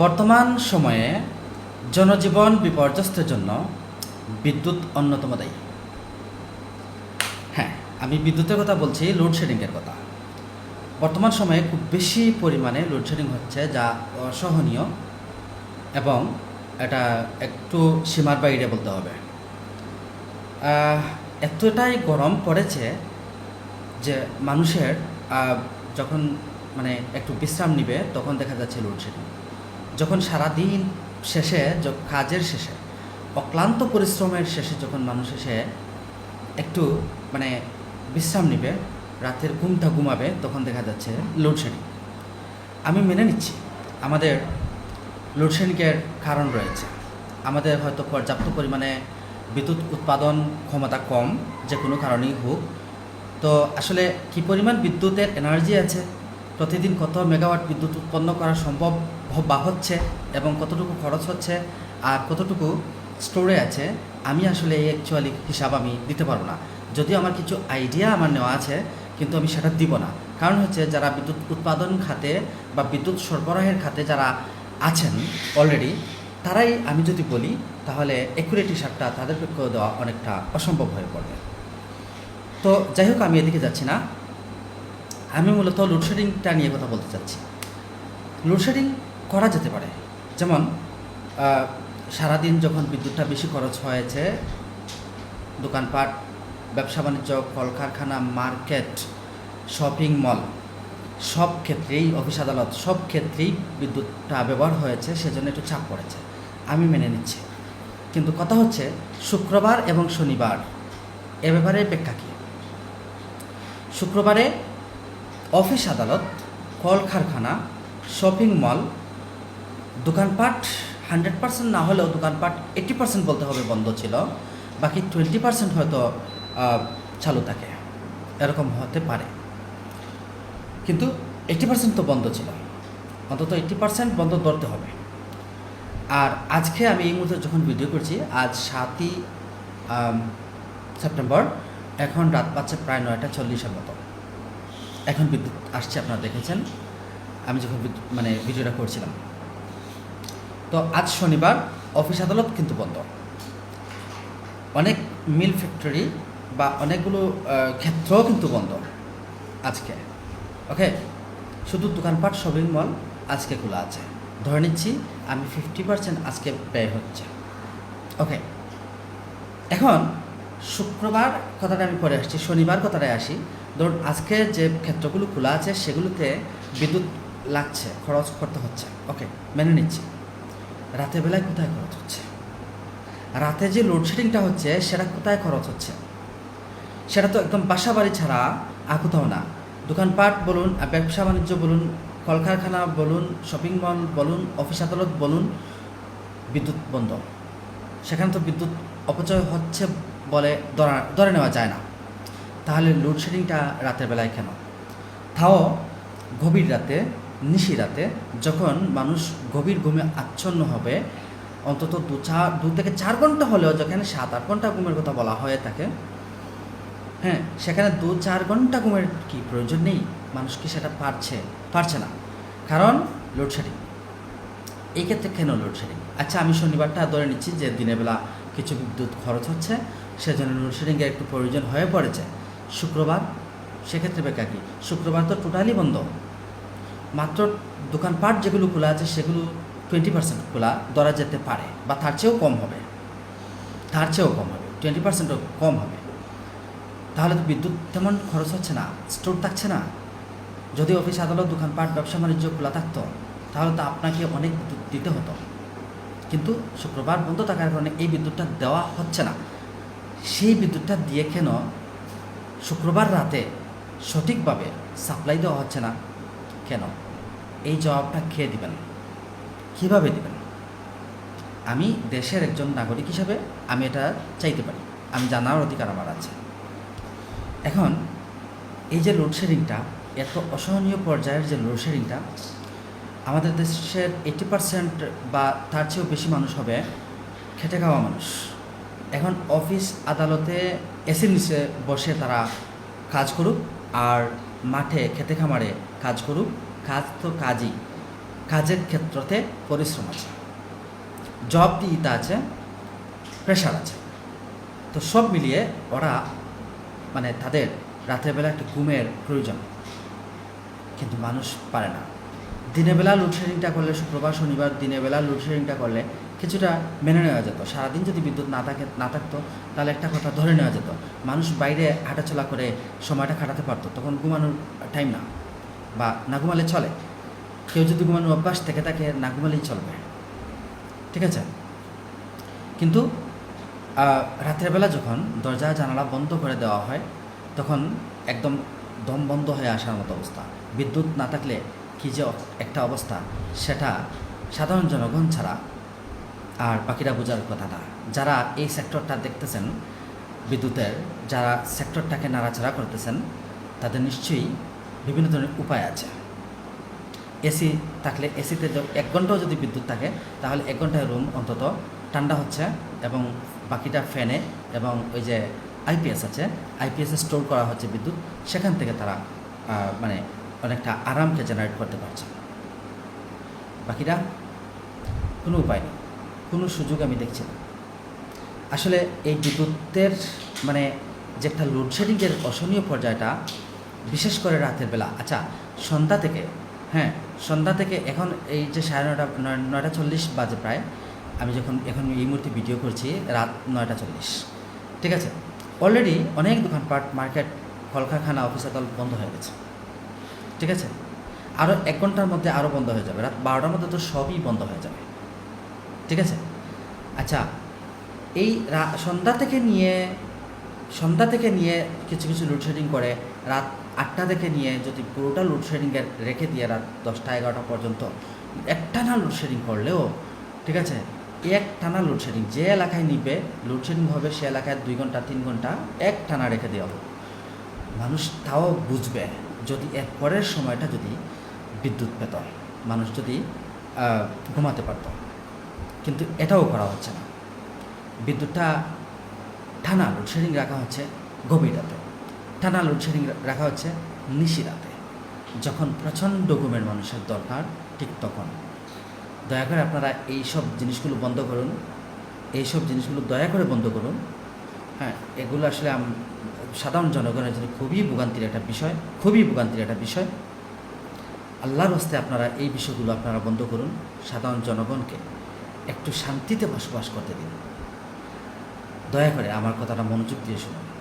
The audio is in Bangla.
বর্তমান সময়ে জনজীবন বিপর্যস্তের জন্য বিদ্যুৎ অন্যতম দায়ী। হ্যাঁ আমি বিদ্যুতের কথা বলছি লোডশেডিংয়ের কথা। বর্তমান সময়ে খুব বেশি পরিমাণে লোডশেডিং হচ্ছে যা অসহনীয় এবং এটা একটু সীমার বাইরে বলতে হবে। এতটাই গরম পড়েছে যে মানুষের যখন মানে একটু বিশ্রাম নিবে, তখন দেখা যাচ্ছে লোডশেডিং যখন সারাদিন শেষে কাজের শেষে, অক্লান্ত পরিশ্রমের শেষে যখন মানুষ এসে একটু মানে বিশ্রাম নিবে, রাতের ঘুমটা ঘুমাবে, তখন দেখা যাচ্ছে লোডশেডিং আমি মেনে নিচ্ছি, আমাদের লোডশেডিংয়ের কারণ রয়েছে। আমাদের হয়তো পর্যাপ্ত পরিমাণে বিদ্যুৎ উৎপাদন ক্ষমতা কম, যে কোনো কারণেই হোক। তো আসলে কি পরিমাণ বিদ্যুতের এনার্জি আছে? প্রতিদিন কত মেগাওয়াট বিদ্যুৎ উৎপন্ন করা সম্ভব বা হচ্ছে এবং কতটুকু খরচ হচ্ছে আর কতটুকু স্টোরে আছে, আমি আসলে এই অ্যাকচুয়ালি হিসাব আমি দিতে পারব না। যদিও আমার কিছু আইডিয়া আমার নেওয়া আছে, কিন্তু আমি সেটা দিব না। কারণ হচ্ছে যারা বিদ্যুৎ উৎপাদন খাতে বা বিদ্যুৎ সরবরাহের খাতে যারা আছেন অলরেডি তারাই আমি যদি বলি, তাহলে একুরেট হিসাবটা তাদের পক্ষেও দেওয়া অনেকটা অসম্ভব হয়ে পড়বে। তো যাই হোক, আমি এদিকে যাচ্ছি না। আমি মূলত লোডশেডিংটা নিয়ে কথা বলতে চাচ্ছি। লোডশেডিং করা যেতে পারে। যেমন সারাদিন যখন বিদ্যুৎটা বেশি খরচ হয়েছে, দোকানপাট, ব্যবসা বাণিজ্য, কলকারখানা, মার্কেট, শপিং মল, সব ক্ষেত্রেই, অফিস আদালত, সব ক্ষেত্রেই বিদ্যুৎটা ব্যবহার হয়েছে, সেজন্য একটু চাপ পড়েছে। আমি মেনে নিচ্ছি। কিন্তু কথা হচ্ছে, শুক্রবার এবং শনিবার, এ ব্যাপারে ব্যাখ্যা কী? শুক্রবারে অফিস আদালত, কলকারখানা, শপিং মল, দোকানপাট, হান্ড্রেড পার্সেন্ট না হলেও দোকানপাট এইটি পার্সেন্ট বলতে হবে বন্ধ ছিল। বাকি টোয়েন্টি পার্সেন্ট হয়তো চালু থাকে। এরকম হতে পারে। কিন্তু এইটি পার্সেন্ট তো বন্ধ ছিল। অন্তত এইটি পার্সেন্ট বন্ধ ধরতে হবে। আর আজকে আমি এই মুহূর্তে যখন ভিডিও করছি, আজ সাতই সেপ্টেম্বর, এখন রাত পাচ্ছে প্রায় নয়টা চল্লিশের মতো। এখন বিদ্যুৎ আসছে, আপনারা দেখেছেন। আমি যখন বিদ্যুৎ মানে ভিডিওটা করছিলাম। তো আজ শনিবার, অফিস আদালত কিন্তু বন্ধ। অনেক মিল ফ্যাক্টরি বা অনেকগুলো ক্ষেত্রও কিন্তু বন্ধ আজকে। ওকে শুধু দোকানপাট শপিং মল আজকে খোলা আছে। ধরে নিচ্ছি, আমি ফিফটি পার্সেন্ট আজকে ব্যয় হচ্ছে। ওকে এখন শুক্রবার কথাটা আমি পরে আসছি, শনিবার কথাটায় আসি। ধরুন, আজকে যে ক্ষেত্রগুলো খোলা আছে, সেগুলোতে বিদ্যুৎ লাগছে, খরচ করতে হচ্ছে। ওকে মেনে নিচ্ছি। রাতের বেলায় কোথায় খরচ হচ্ছে? রাতে যে লোডশেডিংটা হচ্ছে, সেটা কোথায় খরচ হচ্ছে? সেটা তো একদম বাসা বাড়ি ছাড়া আর কোথাও না। দোকানপাট বলুন ব্যবসা বাণিজ্য বলুন, কলকারখানা বলুন শপিং মল বলুন অফিস আদালত বলুন, বিদ্যুৎ বন্ধ। সেখানে তো বিদ্যুৎ অপচয় হচ্ছে বলে ধরা, ধরে নেওয়া যায় না। তাহলে লোডশেডিংটা রাতের বেলায় কেন? তাও গভীর রাতে, নিশি রাতে যখন মানুষ গভীর ঘুমে আচ্ছন্ন হবে, অন্তত দু চার, দু থেকে চার ঘণ্টা হলেও যেখানে সাত আট ঘণ্টা ঘুমের কথা বলা হয়ে থাকে হ্যাঁ সেখানে দু চার ঘণ্টা ঘুমের কি প্রয়োজন নেই? মানুষ কি সেটা পারছে? পারছে না। কারণ লোডশেডিং এই ক্ষেত্রে কেন লোডশেডিং আচ্ছা আমি শনিবারটা ধরে নিচ্ছি যে দিনের বেলা কিছু বিদ্যুৎ খরচ হচ্ছে, সেজন্য লোডশেডিংয়ের একটু প্রয়োজন হয়ে পড়েছে। শুক্রবার, সেক্ষেত্রে বেকার কি? শুক্রবার তো টোটালি বন্ধ। মাত্র দোকানপাট যেগুলো খোলা আছে, সেগুলো টোয়েন্টি পার্সেন্ট খোলা ধরা যেতে পারে, বা তার চেয়েও কম হবে। তার চেয়েও কম হবে টোয়েন্টি পার্সেন্টও কম হবে। তাহলে তো বিদ্যুৎ তেমন খরচ হচ্ছে না, স্টোর থাকছে না। যদি অফিস, আদালত, দোকানপাট, ব্যবসা, বাণিজ্য খোলা থাকতো, তাহলে তো আপনাকে অনেক বিদ্যুৎ দিতে হতো। কিন্তু শুক্রবার বন্ধ থাকার কারণে এই বিদ্যুৎটা দেওয়া হচ্ছে না। সেই বিদ্যুৎটা দিয়ে কেন শুক্রবার রাতে সঠিকভাবে সাপ্লাই দেওয়া হচ্ছে না। কেন? এই জবাবটা খেয়ে দিবেন? কীভাবে দিবেন? আমি দেশের একজন নাগরিক হিসাবে আমি এটা চাইতে পারি। আমি জানার অধিকার আমার আছে। এখন, এই যে লোডশেডিংটা এত অসহনীয় পর্যায়ের যে লোডশেডিংটা আমাদের দেশের এইটি পার্সেন্ট বা তার চেয়েও বেশি মানুষ হবে খেটে খাওয়া মানুষ। এখন অফিস আদালতে এসির নিচে বসে তারা কাজ করুক আর মাঠে খেতে খামারে কাজ করুক। কাজ তো কাজই। কাজের ক্ষেত্রতে পরিশ্রম আছে। জব দিতে আছে প্রেশার আছে। তো সব মিলিয়ে ওরা মানে তাদের রাতের বেলা একটু ঘুমের প্রয়োজন। কিন্তু মানুষ পারে না। দিনের বেলা লোডশেডিংটা করলে, শুক্রবার, শনিবার দিনের বেলা লোডশেডিংটা করলে কিছুটা মেনে নেওয়া যেত। সারাদিন যদি বিদ্যুৎ না থাকে না থাকতো তাহলে একটা কথা ধরে নেওয়া যেত। মানুষ বাইরে হাঁটাচলা করে সময়টা কাটাতে পারতো তখন ঘুমানোর টাইম না বা না ঘুমালে চলে। কেউ যদি ঘুমানোর অভ্যাস থেকে থাকে না ঘুমালেই চলবে। ঠিক আছে? কিন্তু আহ, রাতের বেলা যখন দরজা জানালা বন্ধ করে দেওয়া হয় তখন একদম দম বন্ধ হয়ে আসার মতো অবস্থা। বিদ্যুৎ না থাকলে কী যে একটা অবস্থা সেটা সাধারণ জনগণ ছাড়া আর বাকিরা বোঝার কথা না। যারা এই সেক্টরটা দেখতেছেন, বিদ্যুতের, যারা সেক্টরটাকে নাড়াচাড়া করতেছেন, তাদের নিশ্চয়ই বিভিন্ন ধরনের উপায় আছে। এসি থাকলে এসিতে এক ঘন্টাও যদি বিদ্যুৎ থাকে, তাহলে এক ঘন্টায় রুম অন্তত ঠান্ডা হচ্ছে এবং বাকিটা ফ্যানে এবং ওই যে আইপিএস আছে আইপিএসে স্টোর করা হচ্ছে বিদ্যুৎ, সেখান থেকে তারা মানে অনেকটা আরামকে জেনারেট করতে পারছে। বাকিরা কোনো উপায় নেই। কোনো সুযোগ আমি দেখছি না। আসলে এই বিদ্যুতের মানে যে একটা লোডশেডিংয়ের অসহনীয় পর্যায়টা, বিশেষ করে রাতের বেলা। আচ্ছা সন্ধ্যা থেকে হ্যাঁ সন্ধ্যা থেকে এখন এই যে সাড়ে নয়টা নয়টা চল্লিশ বাজে প্রায়, আমি যখন, এখন এই মুহূর্তে ভিডিও করছি, রাত নয়টা চল্লিশ। ঠিক আছে? অলরেডি অনেক দোকানপাট, মার্কেট, কলকারখানা অফিস আদালত বন্ধ হয়ে গেছে। ঠিক আছে? আরও এক ঘণ্টার মধ্যে আরও বন্ধ হয়ে যাবে। রাত বারোটার মধ্যে তো সবই বন্ধ হয়ে যাবে। ঠিক আছে? আচ্ছা এই সন্ধ্যা থেকে নিয়ে, সন্ধ্যা থেকে নিয়ে কিছু কিছু লোডশেডিং করে, রাত আটটা থেকে নিয়ে যদি পুরোটা লোডশেডিংয়ে রেখে দিয়ে রাত দশটা এগারোটা পর্যন্ত একটানা লোডশেডিং করলেও, ঠিক আছে? এক টানা লোডশেডিং যে এলাকায় নিবে লোডশেডিং হবে সে এলাকায় দুই ঘণ্টা, তিন ঘণ্টা এক টানা রেখে দেওয়া হবে মানুষ তাও বুঝবে যদি এর পরের সময়টা যদি বিদ্যুৎ পেত, মানুষ যদি ঘুমাতে পারত। কিন্তু এটাও করা হচ্ছে না। বিদ্যুৎটা টানা লোডশেডিং রাখা হচ্ছে গভীর রাতে টানা লোডশেডিং রাখা হচ্ছে নিশি রাতে যখন প্রচণ্ড ঘুমের মানুষের দরকার, ঠিক তখন। দয়া করে আপনারা এই সব জিনিসগুলো বন্ধ করুন। এই সব জিনিসগুলো দয়া করে বন্ধ করুন। হ্যাঁ এগুলো আসলে সাধারণ জনগণের জন্য খুবই ভোগান্তির একটা বিষয়, খুবই ভোগান্তির একটা বিষয়। আল্লাহর হস্তে আপনারা এই বিষয়গুলো আপনারা বন্ধ করুন। সাধারণ জনগণকে একটু শান্তিতে বসবাস করতে দিন। দয়া করে আমার কথাটা মনোযোগ দিয়ে শুনুন।